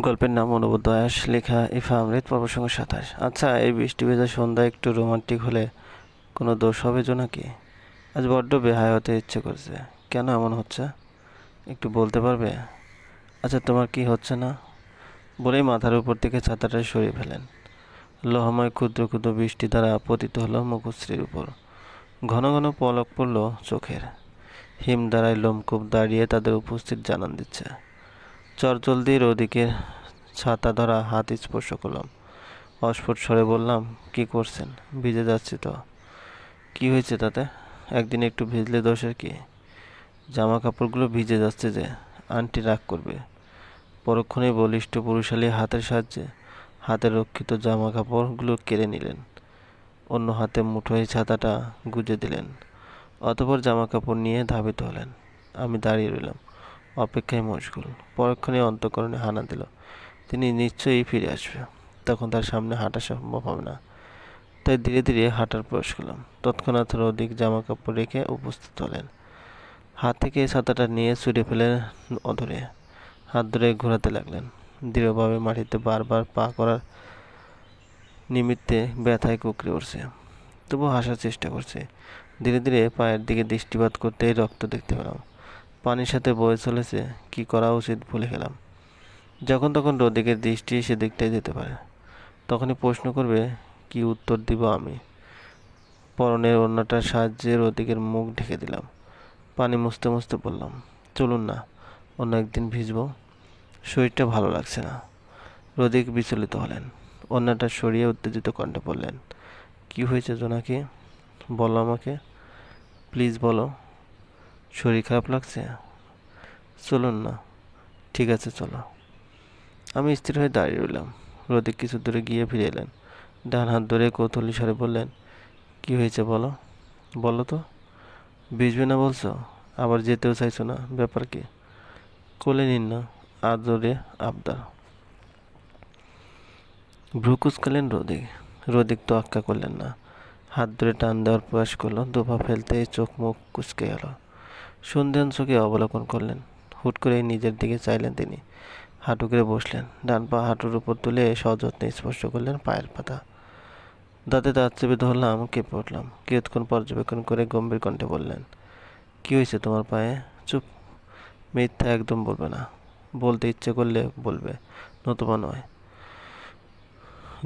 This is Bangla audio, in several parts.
গল্পের নাম অনুবদ্ধ আয়াস, লেখা ইফা আমৃত পর্ব সঙ্গে সাতাশ। আচ্ছা এই বৃষ্টি ভেজা সন্ধ্যা একটু রোমান্টিক হলে কোনো দোষ হবে নাকি? আজ বড্ড বেহায় হতে ইচ্ছে করছে। কেন এমন হচ্ছে? একটু বলতে পারবে? আচ্ছা তোমার কি হচ্ছে না? বলেই মাথার উপর থেকে ছাতাটা সরিয়ে ফেলেন। লহময়, ক্ষুদ্র ক্ষুদ্র বৃষ্টি দ্বারা পতিত হলো মুখশ্রীর উপর। ঘন ঘন পলক পড়ল চোখের। হিম দ্বারায় লোমকূপ দাঁড়িয়ে তাদের উপস্থিত জানান দিচ্ছে। চরজলদির ওদিকে ছাতা ধরা, হাত স্পর্শ করলাম। অস্ফুট স্বরে বললাম, কি করছেন? ভিজে যাচ্ছি তো। কি হয়েছে তাতে? একদিন একটু ভিজলে দোষের কি? জামা কাপড়গুলো ভিজে যাচ্ছে যে, আন্টি রাগ করবে। পরক্ষণে বলিষ্ঠ পুরুষালী হাতের সাহায্যে হাতের রক্ষিত জামা কাপড়গুলো কেড়ে নিলেন। অন্য হাতে মুঠোয় ছাতাটা গুজে দিলেন। অতপর জামা কাপড় নিয়ে ধাবিত হলেন। আমি দাঁড়িয়ে রইলাম। অপেক্ষায় মশগুল। পরক্ষণে অন্তকরণে হানা দিল। তিনি নিশ্চয়ই ফিরে আসবে। তখন তার সামনে হাঁটা সম্ভব হবে না। তাই ধীরে ধীরে হাঁটার প্রয়াস করলাম। তৎক্ষণাৎ অধিক জামা কাপড় রেখে উপস্থিত হলেন। হাত থেকে ছাতাটা নিয়ে ছুটে ফেলে অধরে। হাত ধরে ঘোরাতে লাগলেন। দৃঢ়ভাবে মাটিতে বারবার পা করার নিমিত্তে ব্যথায় কুকড়ে উঠছে। তবু হাসার চেষ্টা করছে। ধীরে ধীরে পায়ের দিকে দৃষ্টিপাত করতেই রক্ত দেখতে পেলাম। পানির সাথে বয়ে চলেছে, কি করা উচিত ভুলে গেলাম। যখন তখন রোদিকের দৃষ্টি সেদিকটাই যেতে পারে। তখনই প্রশ্ন করবে, কি উত্তর দিব আমি? পরনের অন্যটার সাহায্যে রোদিকের মুখ ঢেকে দিলাম। পানি মুছতে মুছতে বললাম, চলুন না, অন্য একদিন ভিজবো। শরীরটা ভালো লাগছে না। রোদিক বিচলিত হলেন। অন্যটা সরিয়ে উত্তেজিত কণ্ঠে বললেন, কি হয়েছে জোনাকি? বলো আমাকে। প্লিজ বলো। শরীর খারাপ লাগছে? চলুন না। ঠিক আছে, চলো। আমি স্থির হয়ে দাঁড়িয়ে রইলাম। রোদিক কিছু দূরে গিয়ে ফিরে এলেন। ডান হাত ধরে কৌতূহলী স্বরে বললেন, কি হয়েছে বলো? বলো তো। ভিজবে না বলছো? আবার যেতেও চাইছো না? ব্যাপার কি? কোলে নিন না আদরে আবদার। ভ্রু কুচকালেন রোদিক রোদিক তো আক্কা করলেন না। হাত ধরে টান দেওয়ার প্রয়াস করল। দুপা ফেলতে চোখ মুখ কুচকে গেল। সন্ধ্যান চোখে অবলোকন করলেন। হুট করে নিজের দিকে চাইলেন তিনি। হাঁটু করে বসলেন। ডান পা হাঁটুর উপর তুলে সযত্নে স্পর্শ করলেন পায়ের পাতা। দাঁতে দাঁত চেপে ধরলাম, কেঁপে উঠলাম। কিয়ৎক্ষণ পর্যবেক্ষণ করে গম্ভীর কণ্ঠে বললেন, কি হয়েছে তোমার পায়ে? চুপ। মিথ্যা একদম বলবে না। বলতে ইচ্ছে করলে বলবে, নতুবা নয়।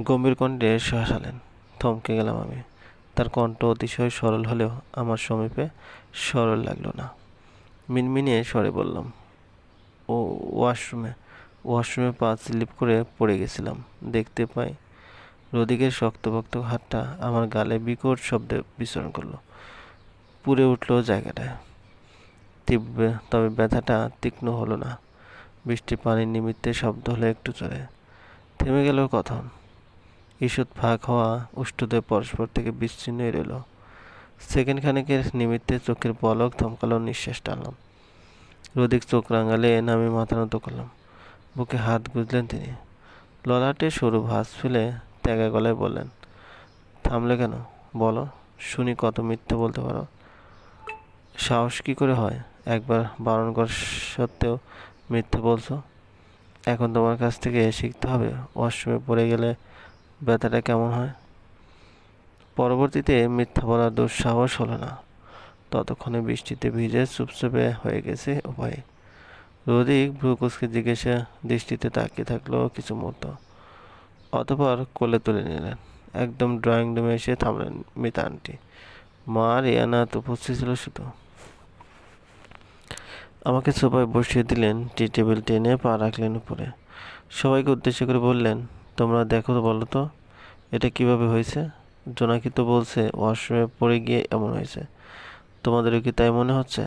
গম্ভীর কণ্ঠে হাসালেন থমকে গেলাম আমি। তার কণ্ঠ অতিশয় সরল হলেও আমার সমীপে সরল লাগল না। মিনমিনিয়ে স্বরে বললাম, ও, ওয়াশরুমে ওয়াশরুমে পা স্লিপ করে পড়ে গেছিলাম। দেখতে পাই রদিকের শক্তভক্ত হাতটা আমার গালে বিকট শব্দে বিচরণ করল। পুড়ে উঠল জায়গাটায়। তীব্র, তবে ব্যথাটা তীক্ষ্ণ হলো না। বৃষ্টির পানির নিমিত্তে শব্দ হলো একটু চলে থেমে গেল কথন। ঈষৎ ফাঁক হওয়া উষ্ঠদয় পরস্পর থেকে বিচ্ছিন্নই রইল। সেকেন্ড খানেকের নিমিত্তে চোখের পলক থমকালো নিঃশ্বাস টানলাম। রোদিক চোখ রাঙালে নামে মাথা নত করলাম। বুকে হাত গুজলেন তিনি। ললাটে সরু ভাঁজ ফেলে ত্যাগা গলায় বললেন, থামলে কেন? বলো, শুনি কত মিথ্যে বলতে পারো। সাহস কী করে হয়? একবার বারণ কর সত্ত্বেও মিথ্যে বলছো? এখন তোমার কাছ থেকে শিখতে হবে। ওয়াশরুমে পড়ে গেলে ব্যথাটা কেমন হয়? পরবর্তীতে মিথ্যা বলার দুঃসাহস হলো না। ততক্ষণে বৃষ্টিতে ভিজে চুপচুপে হয়ে গেছে উভয়ে। রোদিক ভ্রুকুসকে জিজ্ঞাসা, দৃষ্টিতে তাকিয়ে থাকল কিছু মুহূর্ত। অতপর কোলে তুলে নিলেন। একদম ড্রয়িং রুমে এসে থামলেন মিতা আন্টি। মা আর ইয়ানাথ উপস্থিত ছিল শুধু। আমাকে সোফায় বসিয়ে দিলেন, টি টেবিল টেনে পা রাখলেন উপরে। সবাইকে উদ্দেশ্য করে বললেন, তোমরা দেখো বলো তো, এটা কীভাবে হয়েছে? জোনাকি তো বলছে ওয়াশরুমে পড়ে গিয়ে এমন হয়েছে। তোমাদেরও কি তাই মনে হচ্ছে?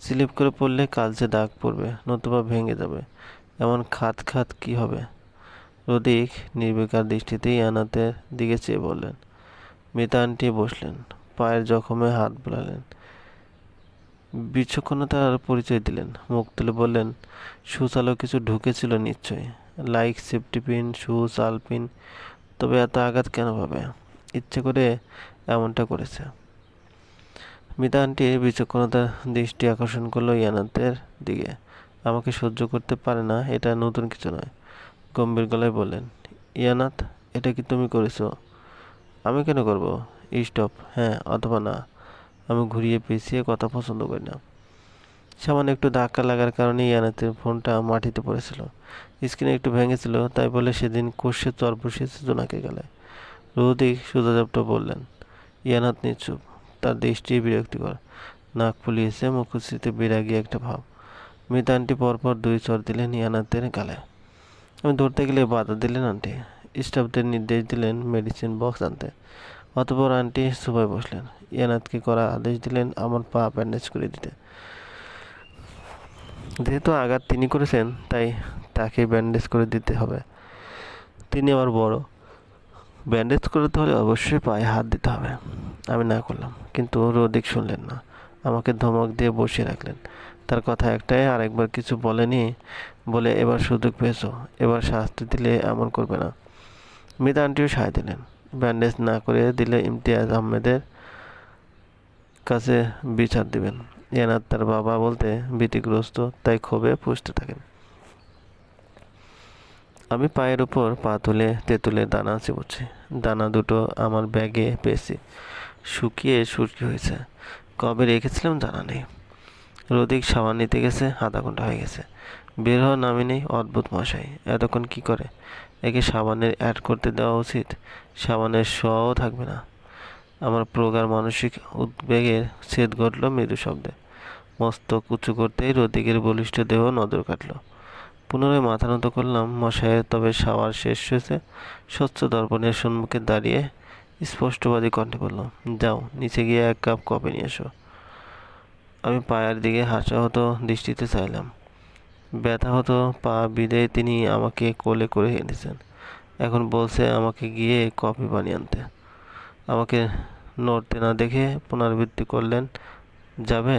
স্লিপ করে পড়লে কালচে দাগ পড়বে, নতুবা ভেঙে যাবে। এমন খাত খাত কি হবে? রদিক নির্বিকার দৃষ্টিতেই আনাতের দিকে চেয়ে বললেন। মিতা আন্টি বসলেন, পায়ের জখমে হাত বোলালেন। বিচক্ষণতার পরিচয় দিলেন, মুখ তুলে বললেন, সুচালো কিছু ঢুকেছিল নিশ্চয়ই লাইক সেফটি পিন শুজ আলপিন তবে এত আঘাত কেন পাবে? ইচ্ছে করে এমনটা করেছে। মিতা আন্টি বিচক্ষণতার দৃষ্টি আকর্ষণ করল ইয়ানাতের দিকে। আমাকে সহ্য করতে পারে না, এটা নতুন কিছু নয়, গম্ভীর গলায় বললেন। ইয়ানাথ এটা কি তুমি করেছ? আমি কেন করব? স্টপ হ্যাঁ অথবা না। আমি ঘুরিয়ে পেঁচিয়ে কথা পছন্দ করি না। সামান্য একটু ধাক্কা লাগার কারণে ইয়ানাতের ফোনটা মাটিতে পড়েছিল। স্ক্রিনে একটু ভেঙেছিল, তাই বলে সেদিন কষে চর বসিয়েছে জোনাকে গেলে রৌদিক সুজাজাপটা বললেন, ইয়ানাত নিচুপ তার দৃষ্টি বিরক্তিকর। নাক ফুলিয়েছে, মুখশ্রীতে বিরাগী একটা ভাব। মিতা আন্টি পরপর দুই চর দিলেন ইয়ানাতের গালে। আমি ধরতে গেলে বাধা দিলেন আন্টি। স্টাফদের নির্দেশ দিলেন মেডিসিন বক্স আনতে। অতপর আন্টি সোফায় বসলেন। ইয়ানাতকে করা আদেশ দিলেন আমার পা ব্যান্ডেজ করে দিতে। যেহেতু আঘাত তিনি করেছেন, তাই তাকে ব্যান্ডেজ করে দিতে হবে। তিনি আবার বড়। ব্যান্ডেজ করতে হলে অবশ্যই পায়ে হাত দিতে হবে। আমি না করলাম, কিন্তু রোদিক শুনলেন না। আমাকে ধমক দিয়ে বসিয়ে রাখলেন। তার কথা একটাই, আরেকবার কিছু বলেনি বলে এবার সুযোগ পেয়েছ। এবার শাস্তি দিলে এমন করবে না। মিতা সায় দিলেন। ব্যান্ডেজ না করে দিলে ইমতিয়াজ আহমেদের কাছে বিচার দিবেন। এনার তার বাবা বলতে ভীতিগ্রস্ত, তাই ক্ষোভে পুষতে থাকেন। আমি পায়ের উপর পা তুলে তেঁতুলের দানা চিবুচ্ছি। দানা দুটো আমার ব্যাগে পেয়েছি। শুকিয়ে সুরকি হয়েছে। কবে রেখেছিলাম জানা নেই। রোদিক সাবান নিতে গেছে, আধা ঘণ্টা হয়ে গেছে। বের হওয়ার নামই নেই অদ্ভুত মশাই। এতক্ষণ কি করে? একে সাবানের অ্যাড করতে দেওয়া উচিত। সাবানের শও থাকবে না। আমার প্রগার মানসিক উদ্বেগের ছেদ ঘটল মৃদু শব্দে। মস্তক উঁচু করতেই রদিকের বলিষ্ঠ দেহ নজর কাটল। পুনরায় মাথা নত করলাম মশাইয়ের তবে শাওয়ার শেষ হয়েছে। স্বচ্ছ দর্পণের সম্মুখে দাঁড়িয়ে স্পষ্টবাদী কণ্ঠে বলল যাও, নিচে গিয়ে এক কাপ কফি নিয়ে এসো। আমি পায়ের দিকে হাসা হতো দৃষ্টিতে চাইলাম। ব্যথা হতো, পা বিদে তিনি আমাকে কোলে করে এনেছেন। এখন বলছে আমাকে গিয়ে কফি বানিয়ে আনতে। আমাকে নড়তে না দেখে পুনরাবৃত্তি করলেন, যাবে?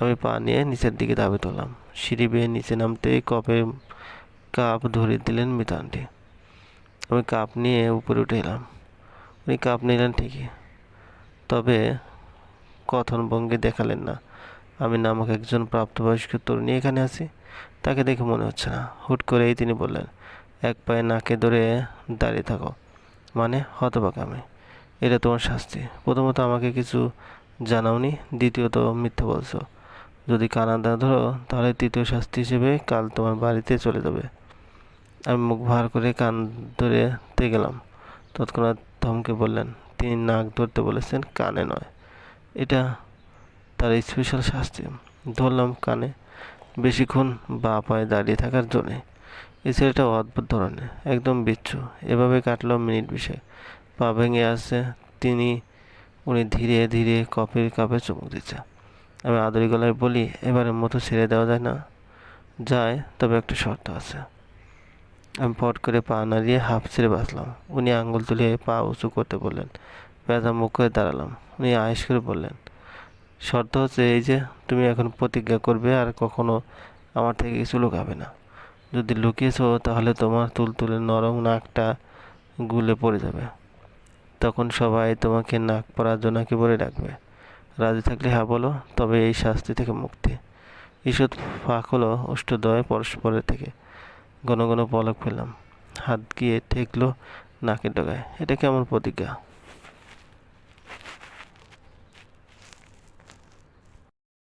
আমি পা নিয়ে নিচের দিকে দাবি তুললাম। সিঁড়ি বেয়ে নিচে নামতে কপের কাপ ধরিয়ে দিলেন মিতানটি আমি কাপ নিয়ে উপরে উঠে এলাম। উনি কাপ নিলেন ঠিকই, তবে কথন ভঙ্গি দেখালেন না। আমি নামক একজন প্রাপ্তবয়স্ক তরুণী এখানে আছি, তাকে দেখে মনে হচ্ছে না। হুট করেই তিনি বললেন, এক পায়ে নাকে ধরে দাঁড়িয়ে থাকো। মানে হতবাক আমি। এটা তোমার শাস্তি। প্রথমত আমাকে কিছু জানাওনি, দ্বিতীয়ত মিথ্যা বলছো। যদি কানাডা ধরো, তাহলে তৃতীয় শাস্তি হিসেবে কাল তোমার বাড়িতে চলে যাবে। আমি মুখ ভার করে কান ধরে গেলাম। তৎক্ষণাৎ ধমকে বললেন, তিনি নাক ধরতে বলেছেন, কানে নয়। এটা তার স্পেশাল শাস্তি। ধরলাম কানে। বেশিক্ষণ বা পায়ে দাঁড়িয়ে থাকার জন্যে। এই ছেলেটা অদ্ভুত ধরনের, একদম বিচ্ছু। এভাবে কাটলো মিনিট বিশে পা ভেঙে আসছে, তিনি, উনি ধীরে ধীরে কফির কাপে চুমুক দিচ্ছে। আমি আদরি গলায় বলি এবারের মতো ছেড়ে দেওয়া যায় না। যায়, তবে একটা শর্ত আছে। আমি পট করে পা নাড়িয়ে হাফ ছেড়ে বাঁচলাম। উনি আঙুল তুলে পা উঁচু করতে বললেন ব্যথা মুখ করে দাঁড়ালাম। উনি আয়েস করে বললেন, শর্ত হচ্ছে এই যে, তুমি এখন প্রতিজ্ঞা করবে আর কখনো আমার থেকে কিছু লুকাবে না। যদি লুকিয়েছো, তাহলে তোমার তুলতুলে নরম নাকটা গুলে পড়ে যাবে। তখন সবাই তোমাকে নাক পড়ার জোনাকি বলে ডাকবে? রাজি থাকলে হ্যাঁ বলো, তবে এই শাস্তি থেকে মুক্তি। ঈষৎ ফাঁক হলো অষ্টদয় পরস্পরের থেকে। ঘন ঘন পলক ফেললাম। হাত গিয়ে ঠেকলো নাকের ডগায়। এটা কেমন প্রতিজ্ঞা?